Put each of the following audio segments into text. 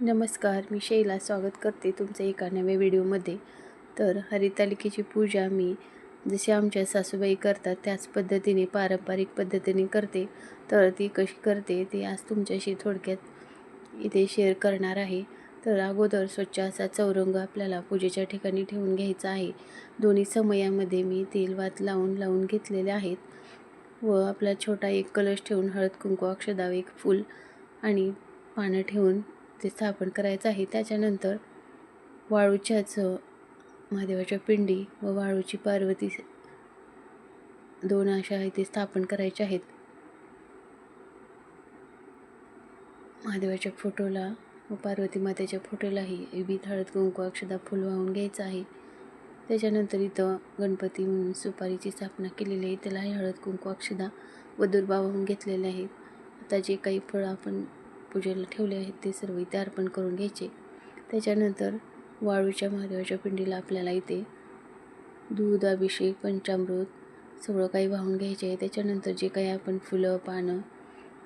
नमस्कार मी शैला स्वागत करते तुमचं एका नव्या व्हिडिओमध्ये. तर हरितालिकेची पूजा मी जशी आमच्या सासूबाई करतात त्याच पद्धतीने पारंपरिक पद्धतीने करते. तर ती कशी करते ती आज तुमच्याशी थोडक्यात इथे शेअर करणार आहे. तर अगोदर स्वच्छ असा चौरंग आपल्याला पूजेच्या ठिकाणी ठेवून घ्यायचा आहे. दोन्ही समयामध्ये मी तेल वात लावून लावून घेतलेले आहेत. व आपला छोटा एक कलश ठेवून हळद कुंकू अक्षदाव एक फूल आणि पानं ठेवून ते स्थापन करायचं आहे. त्याच्यानंतर वाळूच्याच महादेवाच्या पिंडी व वाळूची पार्वती दोन अशा ते स्थापन करायच्या आहेत. महादेवाच्या फोटोला व पार्वती मातेच्या फोटोलाही विविध हळद कुंकू अक्षदा फुल वाहून घ्यायचं आहे. त्याच्यानंतर इथं गणपती म्हणून सुपारीची स्थापना केलेली आहे. त्यालाही हळद कुंकू अक्षदा व दुर्बा वाहून घेतलेले आहेत. आता जे काही फळं आपण पूजेला ठेवले आहेत ते सर्व इथे अर्पण करून घ्यायचे. त्याच्यानंतर वाळूच्या महादेवाच्या पिंडीला आपल्याला इथे दूध अभिषेक पंचामृत सगळं काही वाहून घ्यायचे आहे. त्याच्यानंतर जे काही आपण फुलं पानं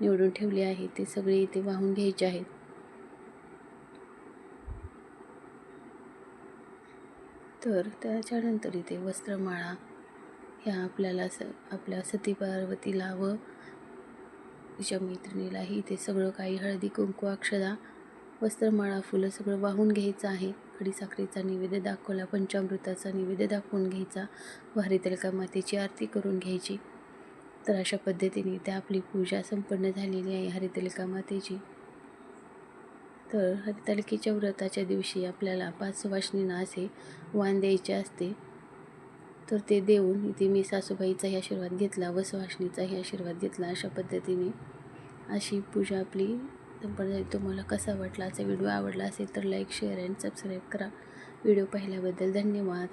निवडून ठेवले आहे ते सगळे इथे वाहून घ्यायचे आहेत. तर त्याच्यानंतर इथे वस्त्रमाळा ह्या आपल्याला स आपल्या सती पार्वतीला व तिच्या मैत्रिणीलाही ते सगळं काही हळदी कुंकू अक्षदा वस्त्रमाळा फुलं सगळं वाहून घ्यायचं आहे. खडीसाखरेचा निवेद दाखवला पंचामृताचा निवेद दाखवून घ्यायचा व हरितलका मातेची आरती करून घ्यायची. तर अशा पद्धतीने त्या आपली पूजा संपन्न झालेली आहे हरितलिका मातेची. तर हरितालिकेच्या व्रताच्या दिवशी आपल्याला पाच सुवासिनींना असे वाण द्यायचे असते. तर ते देऊन इथे मी सासूबाईचाही आशीर्वाद घेतला व आशीर्वाद घेतला अशा पद्धतीने. अशी पूजा आपली संपन्न झाली. तुम्हाला कसा वाटला असा व्हिडिओ आवडला असेल तर लाईक शेअर अँड सबस्क्राईब करा. व्हिडिओ पाहिल्याबद्दल धन्यवाद.